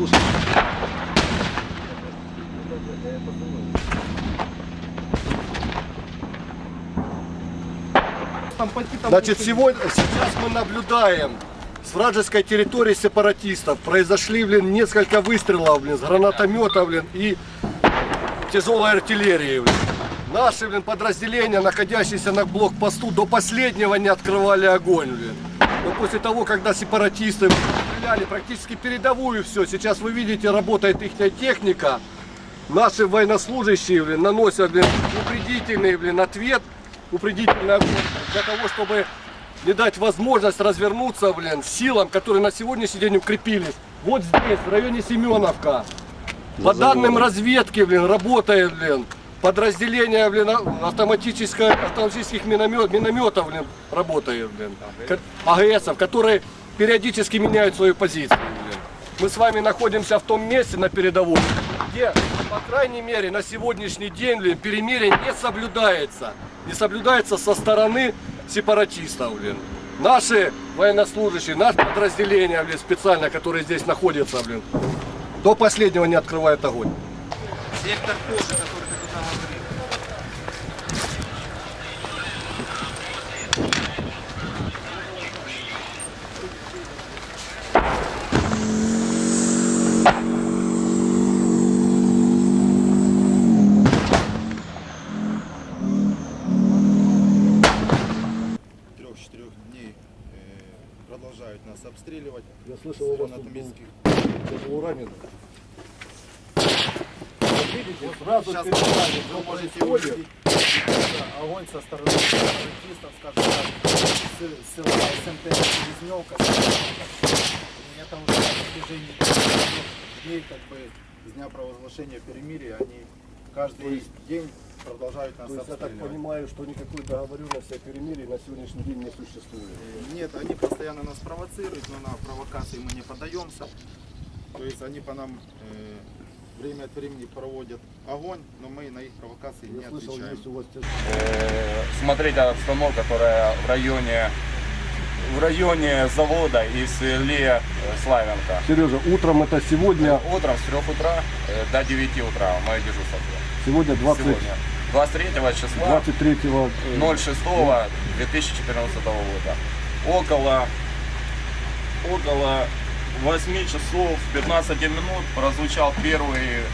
Слушай. Значит, сегодня, сейчас мы наблюдаем с вражеской территории сепаратистов. Произошли, блин, несколько выстрелов, блин, с гранатомета, блин, и тяжелой артиллерии, блин. Наши, блин, подразделения, находящиеся на блокпосту, до последнего не открывали огонь, блин. Но после того, когда сепаратисты стреляли практически передовую все, сейчас вы видите, работает их техника, наши военнослужащие, блин, наносят, блин, упредительный, блин, ответ, упредительный огонь для того, чтобы не дать возможность развернуться, блин, силам, которые на сегодняшний день укрепились. Вот здесь, в районе Семеновка. По данным разведки, блин, работает, блин, подразделение, блин, а- автоматическое, автоматических миномет, минометов, блин, работает, блин. АГСов, которые периодически меняют свою позицию. Мы с вами находимся в том месте на передовой, где, по крайней мере, на сегодняшний день, блин, перемирие не соблюдается. Не соблюдается со стороны сепаратистов, блин. Наши военнослужащие, наше подразделение, блин, специально, которые здесь находятся, блин, до последнего не открывает огонь. Сектор кожи, который ты туда нас обстреливать. Я слышал, у вас тут был тяжело раненый. Видите, сразу Сейчас перед вы можете увидеть огонь со стороны сепаратистов, скажем так, с, с СМТ Селезневка. Это уже на протяжении дней, как бы, с дня провозглашения перемирия, они каждый день продолжают нас То есть я так понимаю, что никакой договоренности о перемирии на сегодняшний день не существует. Нет, они постоянно нас провоцируют, но на провокации мы не поддаемся. То есть они по нам э, время от времени проводят огонь, но мы на их провокации не Я слышал, отвечаем. есть у вас э, смотреть обстановку, которая в районе в районе завода и в селе э, Славянка. Сережа, утром это сегодня, Утром с 3 утра э, до 9 утра мое дежурство сегодня 20, Сегодня. 23 числа 23 э, 06 2014 года. Около, около 8 часов 15 минут прозвучал первый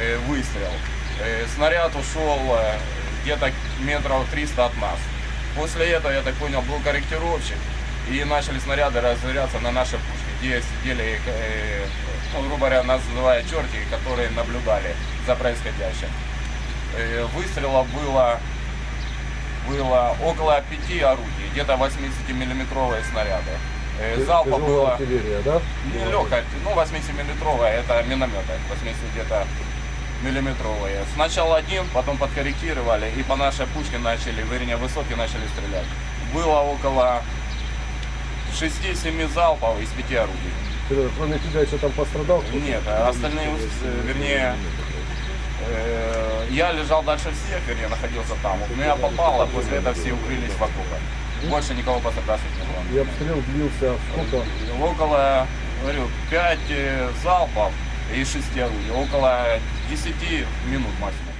э, выстрел. Э, снаряд ушел э, где-то метров 300 от нас. После этого, я так понял, был корректировщик, и начали снаряды разверяться на наши пушки, где сидели, э, ну, грубо говоря, называя черти, которые наблюдали за происходящим. Э, выстрелов было было около пяти орудий, где-то 80-миллиметровые снаряды. Э, Залпа было артиллерия, да? не легкая, ну 80-миллиметровая, это минометы, 80 где-то миллиметровые. Сначала один, потом подкорректировали и по нашей пушке начали, вернее высоки начали стрелять. Было около 6-7 залпов из пяти орудий. Сережа, кроме тебя еще там пострадал? кто-то? Нет, а остальные, э, вернее, э, я лежал дальше всех, вернее, находился там. У меня попало, после этого все укрылись в окопах. Больше никого пострадавших не было. И обстрел длился сколько? Около, говорю, 5 залпов и 6 орудий. Около 10 минут максимум.